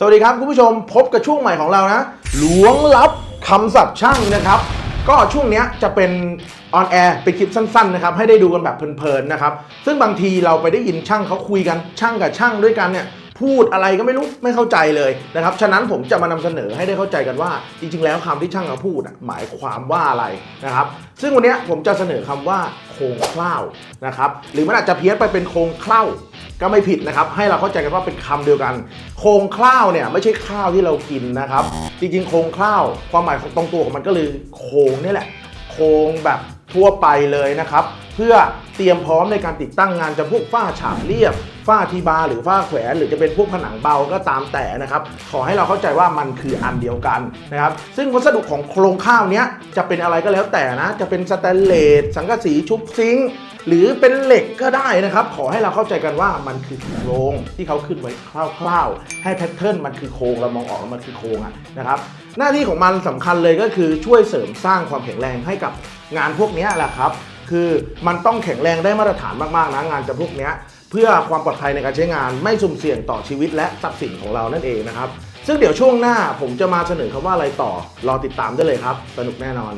สวัสดีครับคุณผู้ชมพบกับช่วงใหม่ของเรานะล้วงลับคำศัพท์ช่างนะครับ ก็ช่วงนี้จะเป็นออนแอร์เป็นคลิปสั้นๆนะครับให้ได้ดูกันแบบเพลินๆนะครับซึ่งบางทีเราไปได้ยินช่างเขาคุยกันช่างกับช่างด้วยกันเนี่ยพูดอะไรก็ไม่รู้ไม่เข้าใจเลยนะครับฉะนั้นผมจะมานำเสนอให้ได้เข้าใจกันว่า จริง ๆ แล้วคำที่ช่างเขาพูดหมายความว่าอะไรนะครับ ซึ่งวันนี้ผมจะเสนอคำว่าโครงเคล้านะครับหรือมันอาจจะเพี้ยนไปเป็นโครงเคล้า ก็ไม่ผิดนะครับ ให้เราเข้าใจกันว่าเป็นคำเดียวกัน โครงข้าวเนี่ยไม่ใช่ข้าวที่เรากินนะครับ จริงๆ โครงข้าว ความหมายของตรงตัวของมันก็เลยโครงนี่แหละ โครงแบบ ทั่วไปเลยนะครับ เพื่อเตรียมพร้อมในการติดตั้งงานจะพวกฝ้าฉาบเรียบ ฝ้าทีบาร์หรือฝ้าแขวน หรือจะเป็นพวกผนังเบาก็ตามแต่นะครับ ขอให้เราเข้าใจว่ามันคืออันเดียวกันนะครับ ซึ่งวัสดุของโครงข้าวเนี้ยจะเป็นอะไรก็แล้วแต่นะ จะเป็นสแตนเลสสังกะสีชุบซิงค์หรือเป็นเหล็กก็ได้นะครับ ขอให้เราเข้าใจกันว่ามันคือโครงที่เขาขึ้นไว้คร่าวๆ ให้แพทเทิร์นมันคือโครงเรามองออกมันคือโครงอะนะครับ หน้าที่ของมันสำคัญเลยก็คือช่วยเสริมสร้างความแข็งแรงให้กับ งานพวกนี้แหละครับ คือมันต้องแข็งแรงได้มาตรฐานมากๆนะงานจะพวกนี้เพื่อความปลอดภัยในการใช้งานไม่สุ่มเสี่ยงต่อชีวิตและทรัพย์สินของเรานั่นเองนะครับ ซึ่งเดี๋ยวช่วงหน้าผมจะมาเสนอคำว่าอะไรต่อ รอติดตามได้เลยครับ สนุกแน่นอน